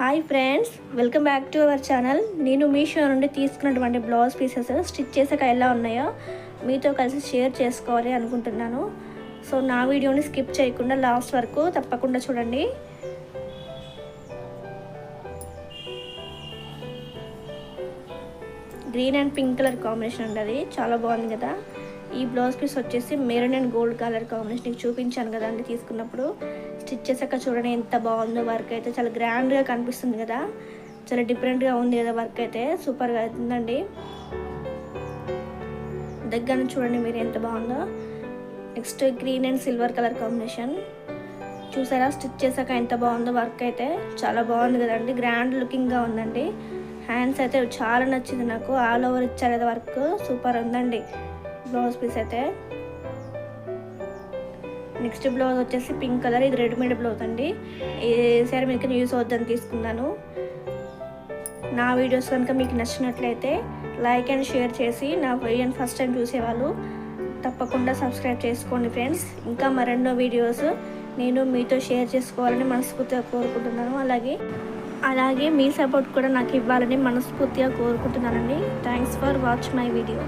Hi friends welcome back to our channel నేను మీషో నుండి తీసుకున్నటువంటి బ్లౌజ్ పీసెస్ స్టిచ్ చేసాక ఎలా ఉన్నాయో మీతో కలిసి షేర్ చేసుకోవాలి అనుకుంటున్నాను. సో నా వీడియోని స్కిప్ చేయకుండా లాస్ట్ వరకు తప్పకుండా చూడండి. Green and pink colour combination అండి అది. చాలా బాగుంది కదా. ఈ బ్లౌజ్ పీస్ వచ్చేసి maroon and gold colour combination. నీకు చూపించాను కదా అండి తీసుకున్నప్పుడు. స్టిచ్ చేసాక చూడండి ఎంత బాగుందో వర్క్ అయితే. చాలా గ్రాండ్గా కనిపిస్తుంది కదా. చాలా డిఫరెంట్గా ఉంది కదా వర్క్ అయితే. సూపర్గా అవుతుందండి. దగ్గర చూడండి మీరు ఎంత బాగుందో. Next green and silver colour combination. చూసారా? స్టిచ్ చేసాక ఎంత బాగుందో వర్క్ అయితే. చాలా బాగుంది కదండి గ్రాండ్ లుకింగ్గా ఉందండి. హ్యాండ్స్ అయితే చాలా నచ్చింది నాకు. ఆల్ ఓవర్ ఇచ్చారు కదా వర్క్. సూపర్ ఉందండి. బ్లౌజ్ పీస్ అయితే. నెక్స్ట్ బ్లౌజ్ వచ్చేసి పింక్ కలర్ ఇది రెడీమేడ్ బ్లౌజ్ అండి. ఈ సారీ మీకు యూస్ అవుద్దని తీసుకున్నాను. నా వీడియోస్ కనుక మీకు నచ్చినట్లయితే లైక్ అండ్ షేర్ చేసి నా వీడియోని ఫస్ట్ టైం చూసేవాళ్ళు తప్పకుండా సబ్స్క్రైబ్ చేసుకోండి ఫ్రెండ్స్. ఇంకా మరెన్నో వీడియోస్ నేను మీతో షేర్ చేసుకోవాలని మనస్ఫూర్తిగా కోరుకుంటున్నాను. అలాగే అలాగే మీ సపోర్ట్ కూడా నాకు ఇవ్వాలని మనస్ఫూర్తిగా కోరుకుంటున్నానండి. Thanks for watch my video